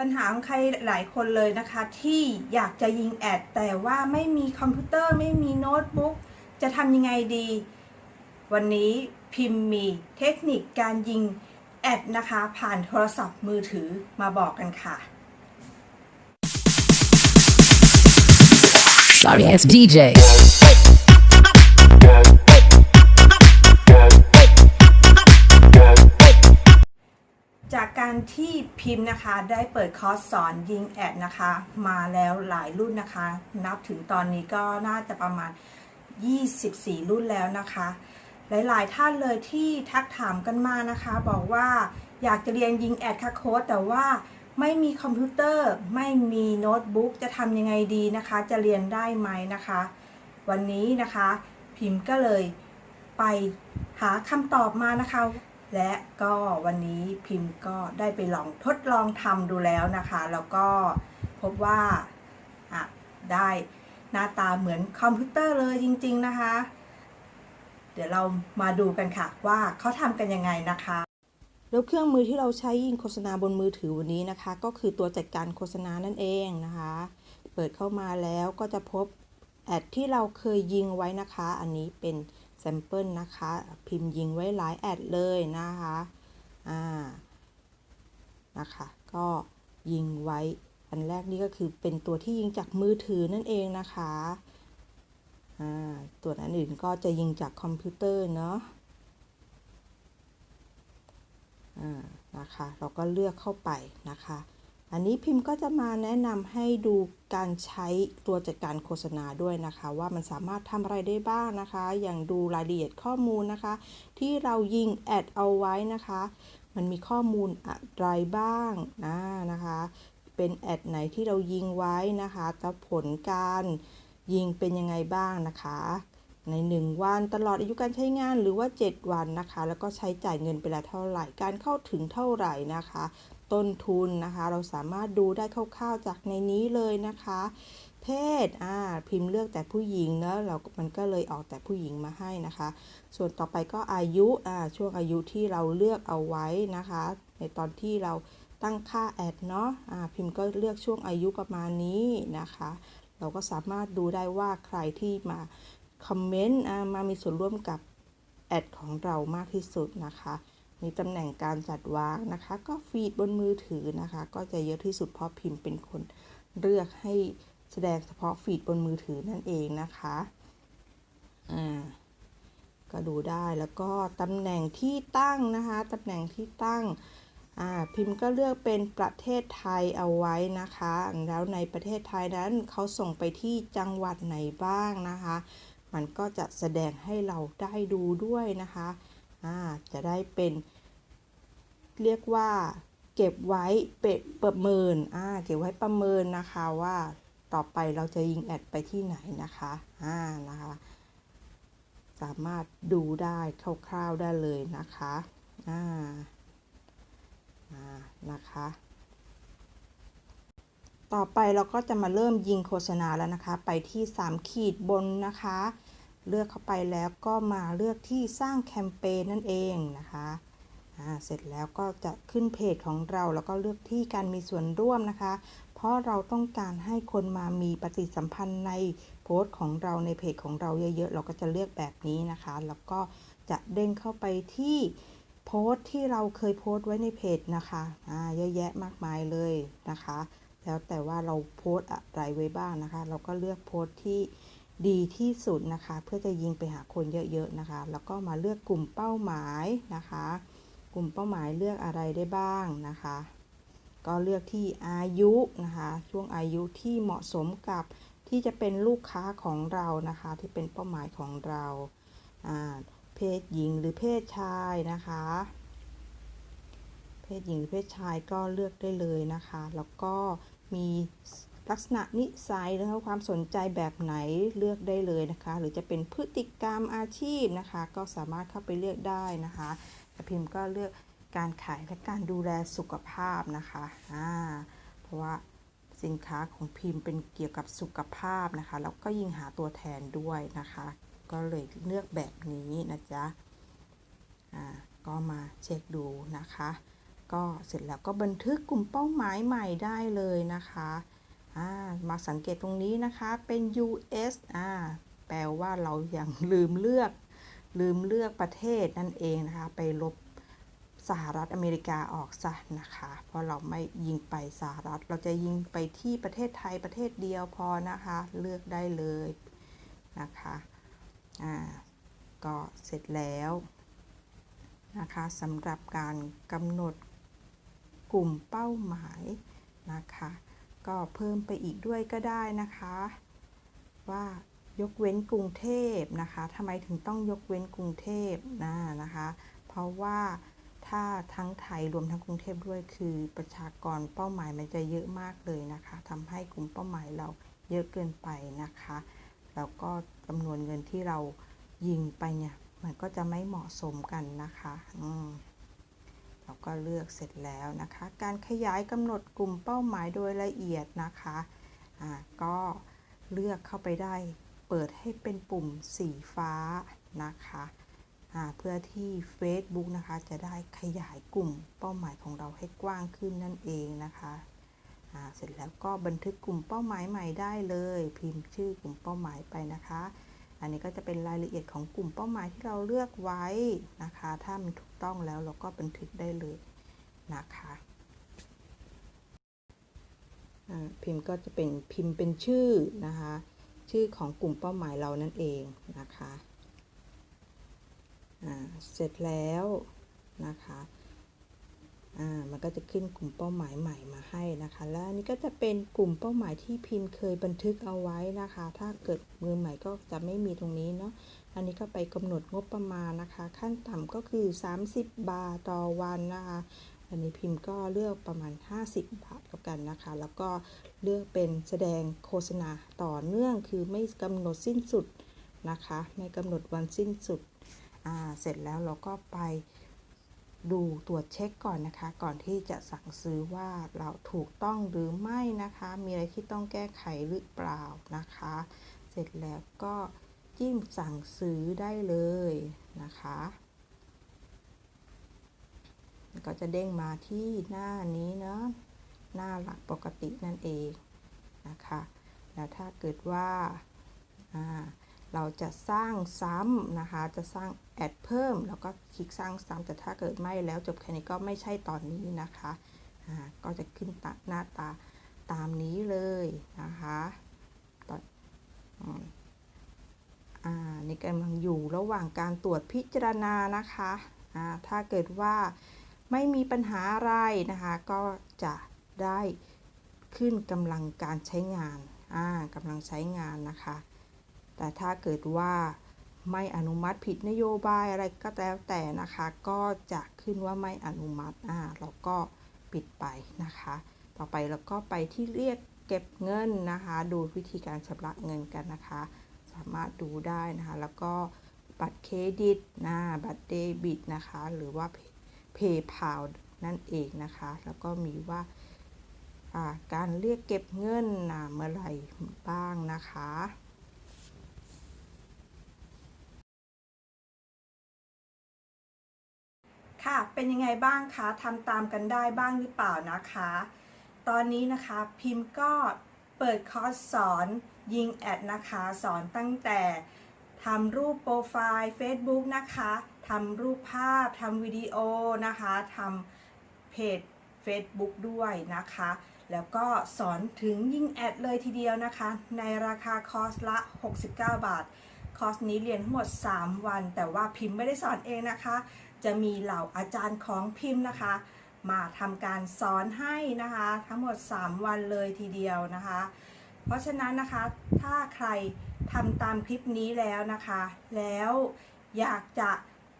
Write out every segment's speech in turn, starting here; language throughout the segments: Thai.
ปัญหาของใครหลายคนเลยนะคะ ที่อยากจะยิงแอด แต่ว่าไม่มีคอมพิวเตอร์ไม่มีโน้ตบุ๊กจะทำยังไงดี วันนี้พิมพ์มีเทคนิคการยิงแอดนะคะ ผ่านโทรศัพท์มือถือมาบอกกันค่ะ Sorry ass DJ. การที่พิมพ์นะคะได้เปิดคอร์สสอนยิงแอดนะคะ มาแล้วหลายรุ่นนะคะ นับถึงตอนนี้ก็น่าจะประมาณ 24 รุ่นแล้วนะคะ หลายๆ ท่านเลยที่ทักถามกันมานะคะ บอกว่าอยากจะเรียนยิงแอดค่ะโค้ดแต่ว่าไม่มีคอมพิวเตอร์ไม่มีโน้ตบุ๊กจะทำยังไงดีนะคะ จะเรียนได้ไหมนะคะ วันนี้นะคะ พิมพ์ก็เลยไปหาคำตอบมานะคะ และก็วันนี้พิมพ์ก็ได้ไปลองทดลองทำดูแล้วนะคะ แล้วก็พบว่าได้หน้าตาเหมือนคอมพิวเตอร์เลยจริง ๆนะคะ เดี๋ยวเรามาดูกันค่ะว่าเขาทำกันยังไงนะคะ แล้วเครื่องมือที่เราใช้ยิงโฆษณาบนมือถือวันนี้นะคะ ก็คือตัวจัดการโฆษณานั่นเองนะคะ เปิดเข้ามาแล้วก็จะพบแอดที่เราเคยยิงไว้นะคะ อันนี้เป็น แซมเปิลนะคะ พิมพ์ยิงไว้หลายแอดเลยนะคะอ่านะคะ ก็ยิงไว้ อันแรกนี่ก็คือเป็นตัวที่ยิงจากมือถือนั่นเองนะคะอ่าตัวอันอื่นก็จะยิงจากคอมพิวเตอร์เนาะอ่านะคะ เราก็เลือกเข้าไปนะคะ อันนี้พิมพ์ก็จะมาแนะนำให้ดูการใช้ตัวจัดการโฆษณาด้วยนะคะ ว่ามันสามารถทำอะไรได้บ้างนะคะ อย่างดูรายละเอียดข้อมูลนะคะ ที่เรายิงแอดเอาไว้นะคะ มันมีข้อมูลอะไรบ้างนะนะคะ เป็นแอดไหนที่เรายิงไว้นะคะแต่ผลการยิงเป็นยังไงบ้างนะคะ ใน 1 วันตลอดอายุการใช้งานหรือว่า 7 วันนะคะ แล้วก็ใช้จ่ายเงินไปแล้วเท่าไหร่ การเข้าถึงเท่าไหร่นะคะ ต้นทุนนะคะ เราสามารถดูได้คร่าวๆจากในนี้เลยนะคะ เพศอ่าพิมพ์เลือกแต่ผู้หญิงเนอะเรา มันก็เลยออกแต่ผู้หญิงมาให้นะคะ ส่วนต่อไปก็อายุอ่าช่วงอายุที่เราเลือกเอาไว้นะคะ ในตอนที่เราตั้งค่าแอดเนาะอ่าพิมพ์ก็เลือกช่วงอายุประมาณนี้นะคะ เราก็สามารถดูได้ว่าใครที่มาคอมเมนต์อ่ามามีส่วนร่วมกับแอดของเรามากที่สุดนะคะ มีตำแหน่งการจัดวางนะคะ ก็ฟีดบนมือถือนะคะ ก็จะเยอะที่สุดเพราะพิมพ์เป็นคนเลือกให้แสดงเฉพาะฟีดบนมือถือนั่นเองนะคะอ่าก็ดูได้แล้วก็ตำแหน่งที่ตั้งนะคะตำแหน่งที่ตั้งอ่าพิมพ์ก็เลือกเป็นประเทศไทยเอาไว้นะคะ แล้วในประเทศไทยนั้นเขาส่งไปที่จังหวัดไหนบ้างนะคะ มันก็จะแสดงให้เราได้ดูด้วยนะคะ จะได้เป็นเรียกว่าเก็บไว้เป็ดประเมินอ่าเก็บไว้ประเมินนะคะว่าต่อไปเราจะยิงแอดไปที่ไหนนะคะอ่านะคะ สามารถดูได้คร่าวๆได้เลยนะคะอ่าอ่านะคะ ต่อไปเราก็จะมาเริ่มยิงโฆษณาแล้วนะคะ ไปที่3ขีดบนนะคะ เลือกเข้าไปแล้วก็มาเลือกที่สร้างแคมเปญนั่นเองนะคะเสร็จแล้วก็จะขึ้นเพจของเราแล้วก็เลือกที่การมีส่วนร่วมนะคะ เพราะเราต้องการให้คนมามีปฏิสัมพันธ์ในโพสต์ของเราในเพจของเราเยอะๆ เราก็จะเลือกแบบนี้นะคะ แล้วก็จะเด้งเข้าไปที่โพสต์ที่เราเคยโพสต์ไว้ในเพจนะคะอ่าเยอะแยะมากมายเลยนะคะ แล้วแต่ว่าเราโพสต์อะไรไว้บ้างนะคะ เราก็เลือกโพสต์ที่ ดีที่สุดนะคะ เพื่อจะยิงไปหาคนเยอะๆนะคะ แล้วก็มาเลือกกลุ่มเป้าหมายนะคะ กลุ่มเป้าหมายเลือกอะไรได้บ้างนะคะ ก็เลือกที่อายุนะคะ ช่วงอายุที่เหมาะสมกับที่จะเป็นลูกค้าของเรานะคะ ที่เป็นเป้าหมายของเราเพศหญิงหรือเพศชายนะคะ เพศหญิงหรือเพศชายก็เลือกได้เลยนะคะ แล้วก็มี ลักษณะนิสัยหรือความสนใจแบบไหนเลือกได้เลยนะคะ หรือจะเป็นพฤติกรรมอาชีพนะคะ ก็สามารถเข้าไปเลือกได้นะคะแต่พิมพ์ก็เลือกการขายและการดูแลสุขภาพนะคะอ่าเพราะว่าสินค้าของพิมพ์เป็นเกี่ยวกับสุขภาพนะคะแล้วก็ยิงหาตัวแทนด้วยนะคะ ก็เลยเลือกแบบนี้นะจ๊ะอ่าก็มาเช็คดูนะคะ ก็เสร็จแล้วก็บันทึกกลุ่มเป้าหมายใหม่ได้เลยนะคะ มาสังเกตตรงนี้นะคะเป็น US อ่าแปลว่าเรายังลืมเลือก ลืมเลือกประเทศนั่นเองนะคะ ไปลบสหรัฐอเมริกาออกซะนะคะ เพราะเราไม่ยิงไปสหรัฐ เราจะยิงไปที่ประเทศไทยประเทศเดียวพอนะคะ เลือกได้เลยนะคะอ่าก็เสร็จแล้วนะคะสำหรับการกำหนดกลุ่มเป้าหมายนะคะ ก็เพิ่มไปอีกด้วยก็ได้นะคะ ว่ายกเว้นกรุงเทพนะคะทำไมถึงต้องยกเว้นกรุงเทพนะนะคะ เพราะว่าถ้าทั้งไทยรวมทั้งกรุงเทพด้วยคือประชากรเป้าหมายมันจะเยอะมากเลยนะคะทำให้กลุ่มเป้าหมายเราเยอะเกินไปนะคะ แล้วก็จำนวนเงินที่เรายิงไปเนี่ย มันก็จะไม่เหมาะสมกันนะคะ อืม เราก็เลือกเสร็จแล้วนะคะ การขยายกำหนดกลุ่มเป้าหมายโดยละเอียดนะคะอ่าก็เลือกเข้าไปได้ เปิดให้เป็นปุ่มสีฟ้านะคะเพื่อที่ Facebook นะคะจะได้ขยายกลุ่มเป้าหมายของเราให้กว้างขึ้นนั่นเองนะคะเสร็จแล้วก็บันทึกกลุ่มเป้าหมายใหม่ได้เลย พิมพ์ชื่อกลุ่มเป้าหมายไปนะคะ อันนี้ก็จะเป็นรายละเอียดของกลุ่มเป้าหมายที่เราเลือกไว้นะคะ ถ้ามันถูกต้องแล้วเราก็บันทึกได้เลยนะคะพิมพ์ก็จะเป็นพิมพ์เป็นชื่อนะคะ ชื่อของกลุ่มเป้าหมายเรานั่นเองนะคะเสร็จแล้วนะคะ อ่ามันก็จะขึ้นกลุ่มเป้าหมายใหม่มาให้นะคะ และอันนี้ก็จะเป็นกลุ่มเป้าหมายที่พิมพ์เคยบันทึกเอาไว้นะคะ ถ้าเกิดมือใหม่ก็จะไม่มีตรงนี้เนาะอันนี้ก็ไปกำหนดงบประมาณนะคะ ขั้นต่ำก็คือ 30 บาทต่อวันนะคะ อันนี้พิมพ์ก็เลือกประมาณ 50 บาทแล้วกันนะคะ แล้วก็เลือกเป็นแสดงโฆษณาต่อเนื่องคือไม่กำหนดสิ้นสุดนะคะ ไม่กำหนดวันสิ้นสุดอ่าเสร็จแล้วเราก็ไป ดูตรวจเช็คก่อนนะคะ ก่อนที่จะสั่งซื้อว่าเราถูกต้องหรือไม่นะคะ มีอะไรที่ต้องแก้ไขหรือเปล่านะคะ เสร็จแล้วก็จิ้มสั่งซื้อได้เลยนะคะก็จะเด้งมาที่หน้านี้เนาะหน้าหลักปกตินั่นเองนะคะ แล้วถ้าเกิดว่าอ่า เราจะสร้างซ้ำนะคะ จะสร้างแอดเพิ่ม แล้วก็คลิกสร้างซ้ำแต่ถ้าเกิดไม่แล้วจบแค่นี้ก็ไม่ใช่ตอนนี้นะคะอ่าก็จะขึ้นหน้าตาตามนี้เลยนะคะตอนอืมอ่านี่กำลังอยู่ระหว่างการตรวจพิจารณานะคะอ่าถ้าเกิดว่าไม่มีปัญหาอะไรนะคะ ก็จะได้ขึ้นกำลังการใช้งานอ่ากำลังใช้งานนะคะ แต่ถ้าเกิดว่าไม่อนุมัติผิดนโยบายอะไรก็แล้วแต่นะคะ ก็จะขึ้นว่าไม่อนุมัติอ่าเราก็ปิดไปนะคะ ต่อไปเราก็ไปที่เรียกเก็บเงินนะคะ ดูวิธีการชำระเงินกันนะคะ สามารถดูได้นะคะ แล้วก็บัตรเครดิตนะบัตรเดบิตนะคะ หรือว่า PayPal นั่นเองนะคะ แล้วก็มีว่าการเรียกเก็บเงินนะเมื่อไหร่บ้างนะคะ ค่ะ เป็นยังไงบ้างคะทำตามกันได้บ้างหรือเปล่านะคะ ตอนนี้นะคะพิมพ์ก็เปิดคอร์สสอนยิงแอดนะคะ สอนตั้งแต่ทำรูปโปรไฟล์ Facebook นะคะทำรูปภาพทำวิดีโอนะคะทำเพจ Facebook ด้วยนะคะ แล้วก็สอนถึงยิงแอดเลยทีเดียวนะคะ ในราคาคอร์สละ 69 บาท คอร์สนี้เรียนทั้งหมด 3 วัน แต่ว่าพิมพ์ไม่ได้สอนเองนะคะ จะมีเหล่าอาจารย์ของพิมพ์นะคะ มาทำการสอนให้นะคะ ทั้งหมด 3 วันเลยทีเดียวนะคะ เพราะฉะนั้นนะคะถ้าใครทำตามคลิปนี้แล้วนะคะ แล้วอยากจะ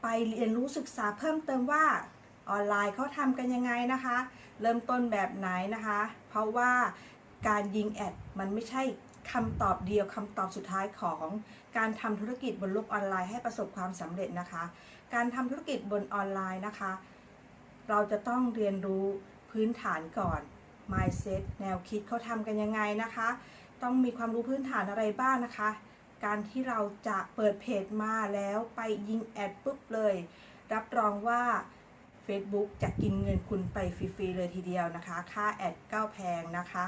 ไปเรียนรู้ศึกษาเพิ่มเติมว่าออนไลน์เขาทำกันยังไงนะคะ เริ่มต้นแบบไหนนะคะ เพราะว่าการยิงแอดมันไม่ใช่ คำตอบเดียวคำตอบสุดท้ายของการทำธุรกิจบนโลกออนไลน์ให้ประสบความสำเร็จนะคะ การทำธุรกิจบนออนไลน์นะคะ เราจะต้องเรียนรู้พื้นฐานก่อน mindset แนวคิดเขาทำกันยังไงนะคะ ต้องมีความรู้พื้นฐานอะไรบ้างนะคะ การที่เราจะเปิดเพจมาแล้วไปยิงแอดปุ๊บเลย รับรองว่า Facebook จะกินเงินคุณไปฟรีๆเลยทีเดียวนะคะ ค่าแอดก็แพงนะคะ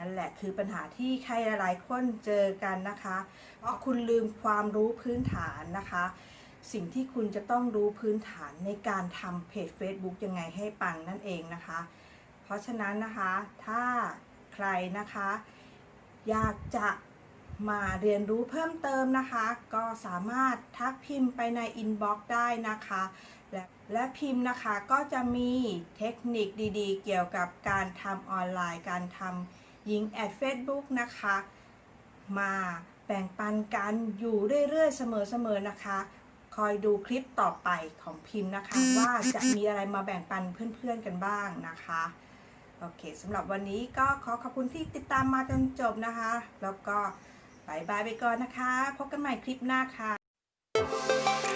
นั่นแหละคือปัญหาที่ใครหลายๆคนเจอกันนะคะ เพราะคุณลืมความรู้พื้นฐานนะคะ สิ่งที่คุณจะต้องรู้พื้นฐานในการทำเพจ Facebook ยังไงให้ปังนั่นเองนะคะ เพราะฉะนั้นนะคะถ้าใครนะคะ อยากจะมาเรียนรู้เพิ่มเติมนะคะ ก็สามารถทักพิมพ์ไปในอินบ็อกซ์ได้นะคะ และและพิมพ์นะคะก็จะมีเทคนิคดีๆ เกี่ยวกับการทำออนไลน์ การทำ ยิงแอด Facebook นะคะ มาแบ่งปันกันอยู่เรื่อยๆ เสมอๆนะคะ คอยดูคลิปต่อไปของพิมพ์นะคะ ว่าจะมีอะไรมาแบ่งปันเพื่อนๆกันบ้างนะคะโอเคสำหรับวันนี้ก็ขอขอบคุณที่ติดตามมาจนจบนะคะ แล้วก็บายบายไปก่อนนะคะ พบกันใหม่คลิปหน้าค่ะ